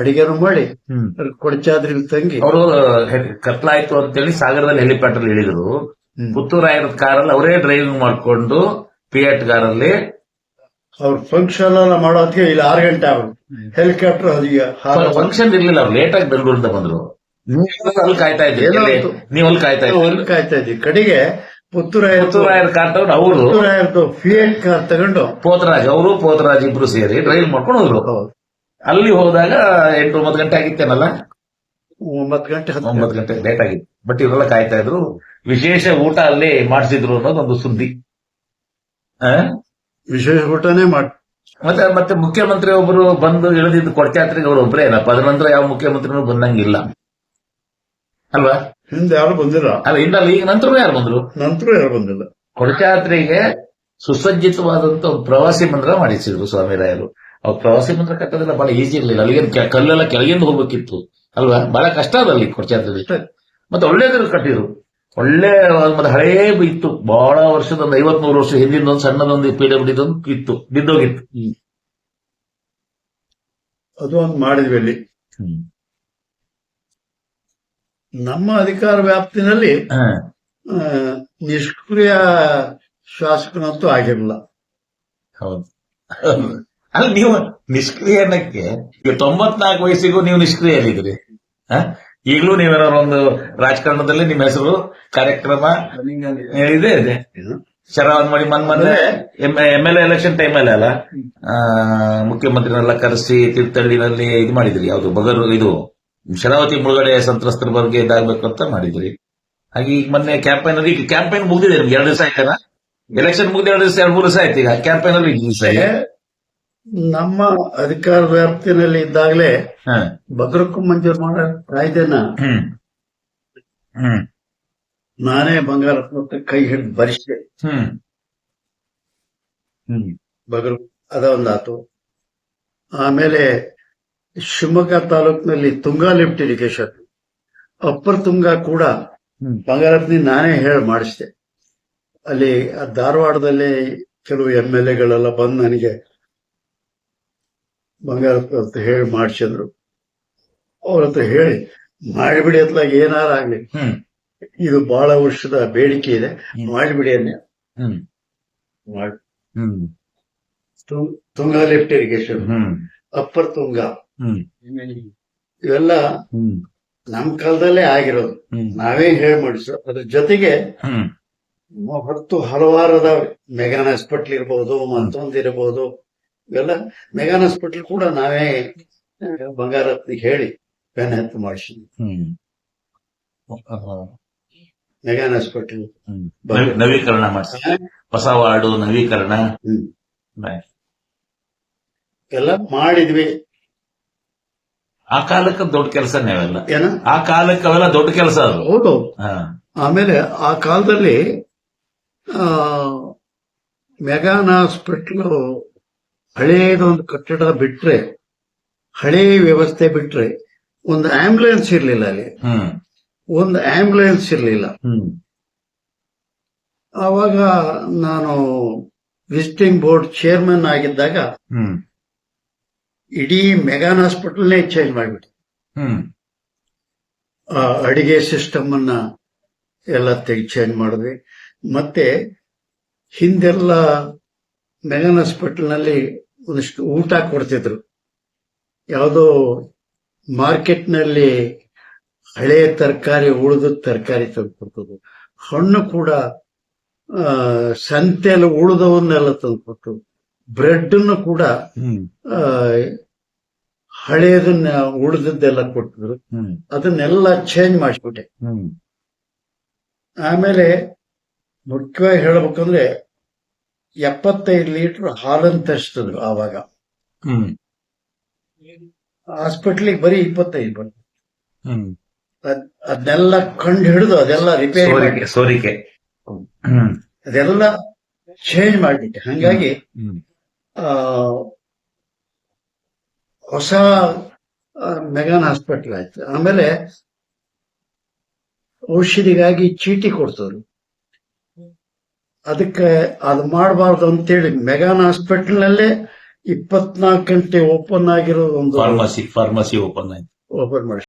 ಅಡಿಗೆನು ಮಾಡಿ ಕೊಡಚಾದ್ರಿ ತಂಗಿ. ಅವರು ಕತ್ಲಾಯ್ತು ಅಂತೇಳಿ ಸಾಗರದಲ್ಲಿ ಹೆಲಿಪ್ಯಾಡ್ ಅಲ್ಲಿ ಇಳಿದ್ರು. ಪುತ್ತೂರಾಯರ ಕಾರಲ್ಲಿ ಅವರೇ ಡ್ರೈವಿಂಗ್ ಮಾಡ್ಕೊಂಡು ಪಿಯಟ್ ಕಾರಲ್ಲಿ ಅವ್ರ ಫಂಕ್ಷನ್ ಎಲ್ಲ ಮಾಡೋದಕ್ಕೆ ಇಲ್ಲಿ ಆರು ಗಂಟೆ ಆಗೋದು. ಹೆಲಿಕಾಪ್ಟರ್ ಫಂಕ್ಷನ್ ಇರ್ಲಿಲ್ಲ ಅವ್ರು ಲೇಟ್ ಆಗಿ ಬೆಂಗಳೂರಿಂದ ಬಂದ್ರು. ನೀವು ಅಲ್ಲಿ ಕಾಯ್ತಾ ಇದ್ದೀವಿ. ನೀವು ಅಲ್ಲಿ ಕಾಯ್ತಾ ಇದ್ದೀವಿ ಕಾಯ್ತಾ ಇದ್ದೀವಿ ಕಡೆಗೆ ಪುತ್ತೂರಾಯ ಪುತ್ತೂರಾಯರ ಕಾರ್ ತಗೊಂಡು ಅವರು ಪುತ್ತೂರಾಯರ್ದು ಫಿಯೇಟ್ ಕಾರ್ ತಗೊಂಡು ಪೋತರಾಜ್ ಅವರು ಪೋತರಾಜ್ ಇಬ್ರು ಸೇರಿ ಡ್ರೈವ್ ಮಾಡ್ಕೊಂಡು ಹೋದ್ರು. ಹೌದು. ಅಲ್ಲಿ ಹೋದಾಗ ಎಂಟು ಒಂಬತ್ತು ಗಂಟೆ ಆಗಿತ್ತೇನಲ್ಲ? ಒಂಬತ್ತು ಗಂಟೆ ಒಂಬತ್ತು ಗಂಟೆ ಲೇಟ್ ಆಗಿತ್ತು. ಬಟ್ ಇವರೆಲ್ಲ ಕಾಯ್ತಾ ಇದ್ರು. ವಿಶೇಷ ಊಟ ಅಲ್ಲಿ ಮಾಡಿಸಿದ್ರು ಅನ್ನೋದೊಂದು ಸುದ್ದಿ. ಆ? ವಿಶೇಷ ಊಟನೇ ಮಾಡಿ ಮತ್ತೆ ಮತ್ತೆ ಮುಖ್ಯಮಂತ್ರಿ ಒಬ್ರು ಬಂದು ಇಳಿದಿದ್ದು ಕೊಡಚಾತ್ರಿಗೆ ಅವರು ಒಬ್ಬರೇ ಏನಪ್ಪ? ಅದ್ರ ನಂತರ ಯಾವ ಮುಖ್ಯಮಂತ್ರಿನೂ ಬಂದಂಗಿಲ್ಲ. ಅಲ್ವಾ? ಹಿಂದೆ ಯಾರು ಬಂದಿಲ್ಲ. ಅಲ್ಲ ಇಲ್ಲ ಈಗ ನಂತರ ಯಾರು ಬಂದ್ರು? ನಂತರ ಯಾರು ಬಂದಿಲ್ಲ. ಕೊಡಚಾತ್ರಿಗೆ ಸುಸಜ್ಜಿತವಾದಂತ ಪ್ರವಾಸಿ ಮಂದಿರ ಮಾಡಿಸಿದ್ರು ಸ್ವಾಮಿರಾಯರು. ಅವ್ರು ಪ್ರವಾಸಿ ಮಂದಿರ ಕಟ್ಟೋದೆಲ್ಲ ಬಹಳ ಈಸಿ ಇರ್ಲಿಲ್ಲ. ಅಲ್ಲಿಗೆ ಕಲ್ಲೆಲ್ಲ ಕೆಳಗಿಂದ ಹೋಗ್ಬೇಕಿತ್ತು. ಅಲ್ವಾ? ಬಹಳ ಕಷ್ಟ ಅದ ಅಲ್ಲಿ ಕೊಡಚಾತ್ರಿ ಮತ್ತೆ ಒಳ್ಳೇದ್ರ ಕಟ್ಟಿದ್ರು. ಒಳ್ಳೆ ಮತ್ತೆ ಹಳೇ ಇತ್ತು. ಬಹಳ ವರ್ಷದ ಒಂದು ಐವತ್ ನೂರು ವರ್ಷ ಹಿಂದಿನ ಒಂದು ಸಣ್ಣದೊಂದು ಪಿ ಡಬ್ಲ್ಯೂ ಒಂದು ಇತ್ತು. ಬಿದ್ದೋಗಿತ್ತು. ಅದು ಒಂದು ಮಾಡಿದ್ವಿ ಅಲ್ಲಿ. ನಮ್ಮ ಅಧಿಕಾರ ವ್ಯಾಪ್ತಿನಲ್ಲಿ. ನಿಷ್ಕ್ರಿಯ ಶಾಸಕನಂತೂ ಆಗಿರಲಿಲ್ಲ. ಹೌದು. ಅಲ್ಲ ನೀವು ನಿಷ್ಕ್ರಿಯ ಅನ್ನಕ್ಕೆ ಈಗ ತೊಂಬತ್ನಾಲ್ಕು ವಯಸ್ಸಿಗೂ ನೀವು ನಿಷ್ಕ್ರಿಯ ಇದ್ದೀರಿ ಈಗಲೂ ನೀವೇನಾದ್ರು ಒಂದು ರಾಜಕಾರಣದಲ್ಲಿ ನಿಮ್ಮ ಹೆಸರು ಕಾರ್ಯಕ್ರಮ ಇದೆ ಇದೆ ಶರವನ್ ಮಾಡಿ ಮನ್ ಬಂದ್ರೆ ಎಂ ಎಲ್ ಎ ಎಲೆಕ್ಷನ್ ಅಲ್ಲಿ ಅಲ್ಲ? ಆ, ಮುಖ್ಯಮಂತ್ರಿನೆಲ್ಲ ಕರೆಸಿ ತೀರ್ಥಹಳ್ಳಿನಲ್ಲಿ ಇದು ಮಾಡಿದ್ರಿ. ಯಾವುದು ಬಗರು ಇದು ಶರಾವತಿ ಮುಳುಗಡೆ ಸಂತ್ರಸ್ತರ ಬಗ್ಗೆ ಇದಾಗಬೇಕು ಅಂತ ಮಾಡಿದ್ರಿ. ಹಾಗೆ ಈಗ ಮೊನ್ನೆ ಕ್ಯಾಂಪೈನ್ ಅಲ್ಲಿ ಈಗ ಕ್ಯಾಂಪೈನ್ ಮುಗಿದಿದೆ ಎರಡು ದಿವಸ ಆಯ್ತಾನ ಎಲೆಕ್ಷನ್ ಮುಗಿದ ಎರಡು ದಿವಸ ಎರಡು ಮೂರು ದಿವಸ ಆಯ್ತು ಈಗ. ಕ್ಯಾಂಪೈನ್ ಅಲ್ಲಿ ನಮ್ಮ ಅಧಿಕಾರ ವ್ಯಾಪ್ತಿನಲ್ಲಿ ಇದ್ದಾಗಲೇ. ಭದ್ರಕ್ಕೂ ಮಂಜೂರು ಮಾಡೋ ಕಾಯ್ದೆನ ನಾನೇ ಬಂಗಾರ ಕೈ ಹಿಡಿದು ಬರಿಸಿದೆ. ಹ್ಮ್. ಅದ ಒಂದಾತು. ಆಮೇಲೆ ಶಿವಮೊಗ್ಗ ತಾಲೂಕಿನಲ್ಲಿ Tunga lift irrigation. Upper Tunga ಕೂಡ ಬಂಗಾರಪ್ಪನಿ ಬಂಗಾರತ್ನಿ ನಾನೇ ಹೇಳಿ ಮಾಡಿಸಿದೆ. ಅಲ್ಲಿ ಧಾರವಾಡದಲ್ಲಿ ಕೆಲವು ಎಂ ಎಲ್ ಎಗಳೆಲ್ಲ ಬಂದು ನನಗೆ ಬಂಗಾರತ್ನ ಅಂತ ಹೇಳಿ ಮಾಡಿಸಿದ್ರು. ಅವ್ರ ಹತ್ರ ಹೇಳಿ ಮಾಡಿಬಿಡಿ ಅತ್ಲಾಗ ಏನಾರ ಆಗ್ಲಿ. ಇದು ಬಹಳ ವರ್ಷದ ಬೇಡಿಕೆ ಇದೆ. ಮಾಡಿಬಿಡಿ ಅನ್ನ. Tunga lift irrigation. Hmm. Upper Tunga. ಇವೆಲ್ಲ ನಮ್ ಕಾಲದಲ್ಲೇ ಆಗಿರೋದು. ನಾವೇ ಹೇಳಿ ಮಾಡಿಸೋ. ಅದ್ರ ಜೊತೆಗೆ ಹೊರತು ಹಲವಾರು ಅದಾವೆ. ಮೆಗಾನ್ ಹಾಸ್ಪಿಟ್ಲ್ ಇರ್ಬೋದು ಮತ್ತೊಂದು ಇರಬಹುದು ಇವೆಲ್ಲ ಮೆಗಾನ್ ಹಾಸ್ಪಿಟಲ್ ಕೂಡ ನಾವೇ ಬಂಗಾರತ್ನಿಗೆ ಹೇಳಿ ಪೆನ್ ಎತ್ತು ಮಾಡಿಸಿದ್ವಿ. ಮೆಗಾನ್ ಹಾಸ್ಪಿಟಲ್ ನವೀಕರಣ ಮಾಡಿಸಿ. ಹೊಸ ವಾರ್ಡು ನವೀಕರಣ. ಎಲ್ಲ ಮಾಡಿದ್ವಿ. ಆ ಕಾಲಕ್ಕೆ ದೊಡ್ಡ ಕೆಲಸ ನೀವೆಲ್ಲ ಏನ? ಆ ಕಾಲಕ್ಕೆ ಅವೆಲ್ಲ ದೊಡ್ಡ ಕೆಲಸ ಅದು. ಹೌದು. ಆಮೇಲೆ ಆ ಕಾಲದಲ್ಲಿ ಆ ಮೆಗಾನ್ ಹಾಸ್ಪಿಟ್ಲು ಹಳೇದೊಂದು ಕಟ್ಟಡ ಬಿಟ್ರೆ ಹಳೇ ವ್ಯವಸ್ಥೆ ಬಿಟ್ರೆ ಒಂದು ಆಂಬ್ಯುಲೆನ್ಸ್ ಇರ್ಲಿಲ್ಲ ಅಲ್ಲಿ. ಒಂದು ಆಂಬ್ಯುಲೆನ್ಸ್ ಇರ್ಲಿಲ್ಲ. ಆವಾಗ ನಾನು ವಿಸಿಟಿಂಗ್ ಬೋರ್ಡ್ ಚೇರ್ಮನ್ ಆಗಿದ್ದಾಗ ಇಡೀ ಮೆಗಾನ್ ಹಾಸ್ಪಿಟಲ್ನೇ ಚೇಂಜ್ ಮಾಡಿಬಿಟ್ಟು ಅಡಿಗೆ ಸಿಸ್ಟಮ್ ಅನ್ನ ಎಲ್ಲ ತೆಗಿ ಚೇಂಜ್ ಮಾಡಿದ್ವಿ. ಮತ್ತೆ ಹಿಂದೆಲ್ಲ ಮೆಗಾನ್ ಹಾಸ್ಪಿಟಲ್ನಲ್ಲಿ ಒಂದಿಷ್ಟು ಊಟ ಕೊಡ್ತಿದ್ರು. ಯಾವುದೋ ಮಾರ್ಕೆಟ್ನಲ್ಲಿ ಹಳೆ ತರಕಾರಿ ಉಳಿದ ತರಕಾರಿ ತಂದು ಕೊಡ್ತಿದ್ರು ಹಣ್ಣು ಕೂಡ ಸಂತೆಯಲ್ಲಿ ಉಳಿದವನ್ನೆಲ್ಲ ತಂದು ಬ್ರೆಡ್ ಅನ್ನು ಕೂಡ ಹಳೆಯದನ್ನ ಉಳಿದದ್ದೆಲ್ಲ ಕೊಟ್ಟಿದ್ರು ಅದನ್ನೆಲ್ಲ ಚೇಂಜ್ ಮಾಡಿಸ್ಬಿಟ್ಟೆ ಆಮೇಲೆ ಮುಖ್ಯವಾಗಿ ಹೇಳ್ಬೇಕಂದ್ರೆ ಎಪ್ಪತ್ತೈದು ಲೀಟರ್ ಹಾಲನ್ನು ತರಿಸ್ತಿದ್ರು ಆವಾಗ. ಹ್ಮ್. ಹಾಸ್ಪಿಟ್ಲಿಗೆ ಬರೀ ಇಪ್ಪತ್ತೈದು ಬಂತು. ಅದನ್ನೆಲ್ಲ ಕಂಡು ಹಿಡಿದು ಅದೆಲ್ಲ ರಿಪೇರಿ ಮಾಡಿ. ಸೋರಿಕೆ. ಅದೆಲ್ಲ ಚೇಂಜ್ ಮಾಡಿಬಿಟ್ಟೆ. ಹಂಗಾಗಿ ಆ, ಹೊಸ ಮೆಗಾನ್ ಹಾಸ್ಪಿಟಲ್ ಆಯ್ತು. ಆಮೇಲೆ ಔಷಧಿಗಾಗಿ ಚೀಟಿ ಕೊಡ್ತವ್ರು ಅದಕ್ಕೆ ಅದು ಮಾಡಬಾರ್ದು ಅಂತೇಳಿ ಮೆಗಾನ್ ಹಾಸ್ಪಿಟಲ್ ನಲ್ಲೇ ಇಪ್ಪತ್ನಾಲ್ಕು ಗಂಟೆ ಓಪನ್ ಆಗಿರೋ ಒಂದು ಫಾರ್ಮಸಿ ಫಾರ್ಮಸಿ ಓಪನ್ ಆಯ್ತು. ಓಪನ್ ಮಾಡಿ.